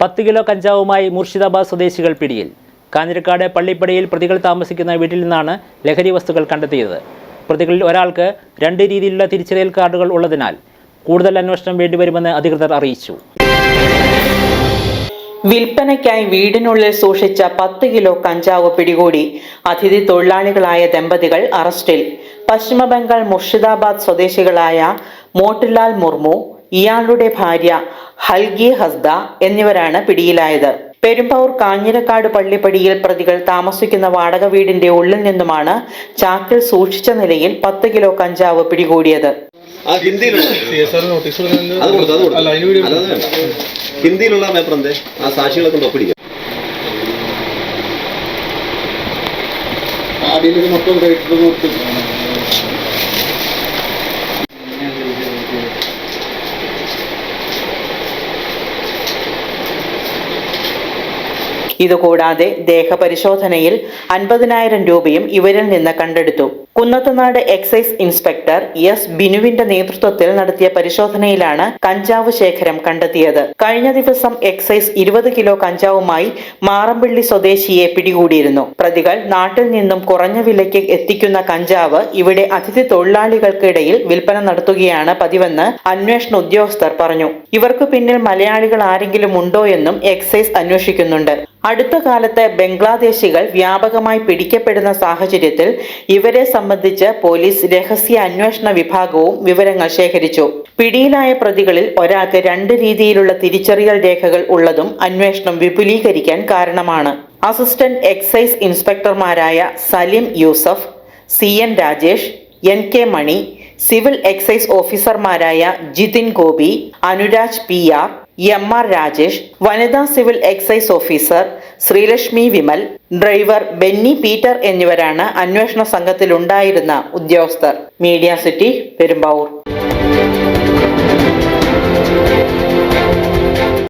പത്ത് കിലോ കഞ്ചാവുമായി മുർഷിദാബാദ് സ്വദേശികൾ പിടിയിൽ. കാഞ്ഞിരക്കാട് പള്ളിപ്പടിയിൽ പ്രതികൾ താമസിക്കുന്ന വീട്ടിൽ നിന്നാണ് ലഹരി വസ്തുക്കൾ കണ്ടെത്തിയത്. പ്രതികളിൽ ഒരാൾക്ക് രണ്ട് രീതിയിലുള്ള തിരിച്ചറിയൽ കാർഡുകൾ ഉള്ളതിനാൽ കൂടുതൽ അന്വേഷണം വേണ്ടിവരുമെന്ന് അധികൃതർ അറിയിച്ചു. വിൽപ്പനയ്ക്കായി വീടിനുള്ളിൽ സൂക്ഷിച്ച പത്ത് കിലോ കഞ്ചാവ് പിടികൂടി അതിഥി തൊഴിലാളികളായ ദമ്പതികൾ അറസ്റ്റിൽ. പശ്ചിമബംഗാൾ മുർഷിദാബാദ് സ്വദേശികളായ മോട്ടിലാൽ മുർമു ഇയാളുടെ ഭാര്യ ഹൽഗി ഹസ്ദ എന്നിവരാണ് പിടിയിലായത്. പെരുമ്പാവൂർ കാഞ്ഞിരക്കാട് പള്ളിപ്പടിയിൽ പ്രതികൾ താമസിക്കുന്ന വാടക വീടിന്റെ ഉള്ളിൽ നിന്നുമാണ് ചാക്കിൽ സൂക്ഷിച്ച നിലയിൽ പത്ത് കിലോ കഞ്ചാവ് പിടികൂടിയത്. ഹിന്ദിയിലുള്ള പേപ്പർ എന്തേ? ആ സാക്ഷികളെ കൊണ്ട് ഒപ്പിടിക്കാം അടിയിലേക്ക് മൊത്തം ഇതുകൂടാതെ ദേഹപരിശോധനയിൽ അൻപതിനായിരം രൂപയും ഇവരിൽ നിന്ന് കണ്ടെടുത്തു. കുന്നത്തുനാട് എക്സൈസ് ഇൻസ്പെക്ടർ എസ് ബിനുവിന്റെ നേതൃത്വത്തിൽ നടത്തിയ പരിശോധനയിലാണ് കഞ്ചാവ് ശേഖരം കണ്ടെത്തിയത്. കഴിഞ്ഞ ദിവസം എക്സൈസ് ഇരുപത് കിലോ കഞ്ചാവുമായി മാറമ്പിള്ളി സ്വദേശിയെ പിടികൂടിയിരുന്നു. പ്രതികൾ നാട്ടിൽ നിന്നും കുറഞ്ഞ വിലയ്ക്ക് എത്തിക്കുന്ന കഞ്ചാവ് ഇവിടെ അതിഥി തൊഴിലാളികൾക്കിടയിൽ വിൽപ്പന നടത്തുകയാണ് പതിവെന്ന് അന്വേഷണ ഉദ്യോഗസ്ഥർ പറഞ്ഞു. ഇവർക്ക് പിന്നിൽ മലയാളികൾ ആരെങ്കിലും ഉണ്ടോ എന്നും എക്സൈസ് അന്വേഷിക്കുന്നുണ്ട്. അടുത്ത കാലത്ത് ബംഗ്ലാദേശികൾ വ്യാപകമായി പിടിക്കപ്പെടുന്ന സാഹചര്യത്തിൽ ഇവരെ സംബന്ധിച്ച് പോലീസ് രഹസ്യ അന്വേഷണ വിഭാഗവും വിവരങ്ങൾ ശേഖരിച്ചു. പിടിയിലായ പ്രതികളിൽ ഒരാൾക്ക് രണ്ട് രീതിയിലുള്ള തിരിച്ചറിയൽ രേഖകൾ ഉള്ളതും അന്വേഷണം വിപുലീകരിക്കാൻ കാരണമാണ്. Assistant excise ഇൻസ്പെക്ടർമാരായ Salim Yusuf C N Rajesh N K Mani civil excise ഓഫീസർമാരായ Jithin Gopi Anuraj P R M R Rajesh വനിതാ civil excise officer Sreelakshmi Vimal driver Benny Peter എന്നിവരാണ് അന്വേഷണ സംഘത്തിലുണ്ടായിരുന്ന ഉദ്യോഗസ്ഥർ. Media city Perumbavoor.